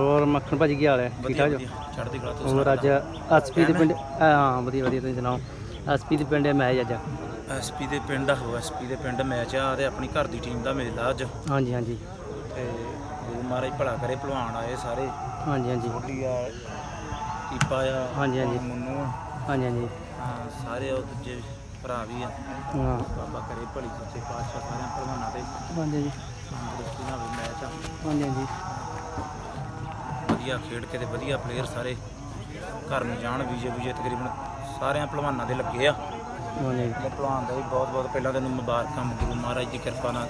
ਹੋਰ ਮੱਖਣ ਭਾਜੀ ਕੀ ਹਾਲ ਹੈ? ਠੀਕ ਠਾਕ ਜੋ? ਚੜ੍ਹਦੀ ਕਲਾ ਤੋਂ ਹੋਰ ਅੱਜ ਐਸਪੀ ਦੇ ਪਿੰਡ ਹਾਂ ਵਧੀਆ ਵਧੀਆ ਤੁਸੀਂ ਸੁਣਾਓ? ਐਸਪੀ ਦੇ ਪਿੰਡ ਮੈਚ ਅੱਜ। ਐਸਪੀ ਦੇ ਪਿੰਡ ਹੋ ਐਸਪੀ ਦੇ ਪਿੰਡ ਮੈਚ ਆ ਤੇ ਆਪਣੀ ਘਰ ਦੀ ਟੀਮ ਦਾ ਮੇਲਾ ਅੱਜ। ਹਾਂਜੀ ਹਾਂਜੀ। ਤੇ ਗੁਰੂ ਮਹਾਰਾਜ ਭਲਾ ਕਰੇ ਭਲਵਾਨ ਆਏ ਸਾਰੇ। ਹਾਂਜੀ ਹਾਂਜੀ। ਛੋਟੀ ਆ ਕੀਪਾ ਆ ਹਾਂਜੀ, ਹਾਂਜੀ। ਮੁੰਨੂ ਆ। ਹਾਂਜੀ ਹਾਂਜੀ। ਹਾਂ ਸਾਰੇ ਉਹ ਦੂਜੇ ਭਰਾ ਵੀ ਆ। ਹਾਂ। ਬਾਬਾ ਕਰੇ ਭਲੀ ਸੱਚੇ ਪਾਤਸ਼ਾਹ ਸਾਰਿਆਂ ਭਲਵਾਨਾਂ ਦੇ। ਹਾਂਜੀ ਹਾਂਜੀ। ਤੰਦਰੁਸਤੀ ਨਾਲ ਵੀ ਮੈਚ ਆ। ਹਾਂਜੀ ਹਾਂਜੀ। ਵਧੀਆ ਖੇਡ ਕੇ ਤੇ ਵਧੀਆ ਪਲੇਅਰ ਸਾਰੇ ਘਰ ਨੂੰ ਜਾਣ ਵੀਜੇ ਵੀਜੇ ਤਕਰੀਬਨ ਸਾਰਿਆਂ ਭਲਵਾਨਾਂ ਦੇ ਲੱਗੇ ਆ। ਹਾਂਜੀ। ਤੇ ਭਲਵਾਨ ਦਾ ਵੀ ਬਹੁਤ ਬਹੁਤ ਪਹਿਲਾਂ ਤੈਨੂੰ ਮੁਬਾਰਕਾਂ ਗੁਰੂ ਮਹਾਰਾਜ ਦੀ ਕਿਰਪਾ ਨਾਲ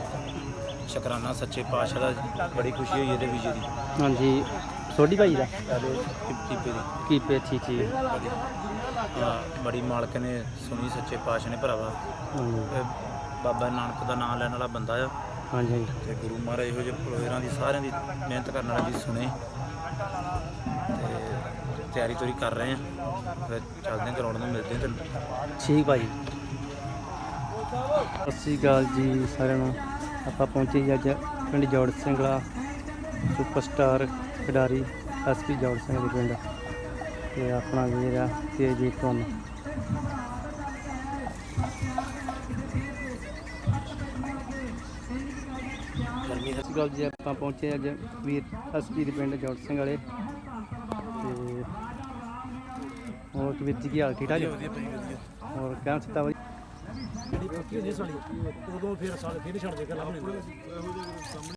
ਸ਼ੁਕਰਾਨਾ ਸੱਚੇ ਪਾਤਸ਼ਾਹ ਦਾ ਬੜੀ ਖੁਸ਼ੀ ਹੋਈ ਇਹਦੇ ਵੀਜੇ ਦੀ। ਹਾਂਜੀ। ਸੋਢੀ ਭਾਈ ਦਾ? ਕੀਪੇ ਦੀ? ਕੀਪੇ ਠੀਕ ਠੀਕ ਹਾਂ, ਬੜੀ ਮਾਲਕ ਨੇ ਸੁਣੀ ਸੱਚੇ ਪਾਤਸ਼ਾਹ ਨੇ ਭਰਾਵਾ। ਬਾਬਾ ਨਾਨਕ ਦਾ ਨਾਮ ਲੈਣ ਵਾਲਾ ਬੰਦਾ ਆ। ਹਾਂਜੀ ਤੇ ਗੁਰੂ ਮਹਾਰਾਜ ਇਹੋ ਜਿਹੇ ਪਲੇਅਰਾਂ ਦੀ ਸਾਰਿਆਂ ਦੀ ਮਿਹਨਤ ਕਰਨ ਵਾਲੀ ਦੀ ਸੁਣੇ। ਤੇ ਤਿਆਰੀ ਤੋਰੀ ਕਰ ਰਹੇ ਆ ਫਿਰ ਚੱਲਦੇ ਹਾਂ ਗਰਾਊਂਡ ਨੂੰ, ਮਿਲਦੇ ਹਾਂ ਤੈਨੂੰ। ਠੀਕ ਭਾਜੀ। ਸਤਿ ਸ਼੍ਰੀ ਅਕਾਲ ਜੀ ਸਾਰਿਆਂ ਨੂੰ। ਆਪਾਂ ਪਹੁੰਚੇ ਜੀ ਅੱਜ ਪਿੰਡ ਜੋੜ ਸਿੰਘਲਾ ਸੁਪਰਸਟਾਰ ਖਿਡਾਰੀ ਐਸਪੀ ਜੋੜ ਸਿੰਘ ਦੇ ਪਿੰਡ। ਤੇ ਆਪਣਾ ਵੀਰ ਆ ਤੇਜੀਤ ਧੁੰਨ ਸਤਿ ਸ਼੍ਰੀ ਅਕਾਲ ਜੀ ਆਪਾਂ ਪਹੁੰਚੇ ਅੱਜ ਵੀਰ ਐਸਪੀ ਦੇ ਪਿੰਡ ਜੋੜ ਸਿੰਘ ਵਾਲੇ। ਤੇ ਹੋਰ ਵੀਰ ਜੀ ਕੀ ਹਾਲ ਠੀਕ ਠਾਕ ਹੋਰ ਕਹਿਣਾ ਸਿੱਤਾ ਬਾਈ? ਜਿਹੜੀ ਪੱਕੀ ਹੁੰਦੀ ਸਾਡੀ ਉਦੋਂ ਫਿਰ ਸਾਲ ਫਿਰ ਛੱਡ ਦੇ ਗੱਲਾਂ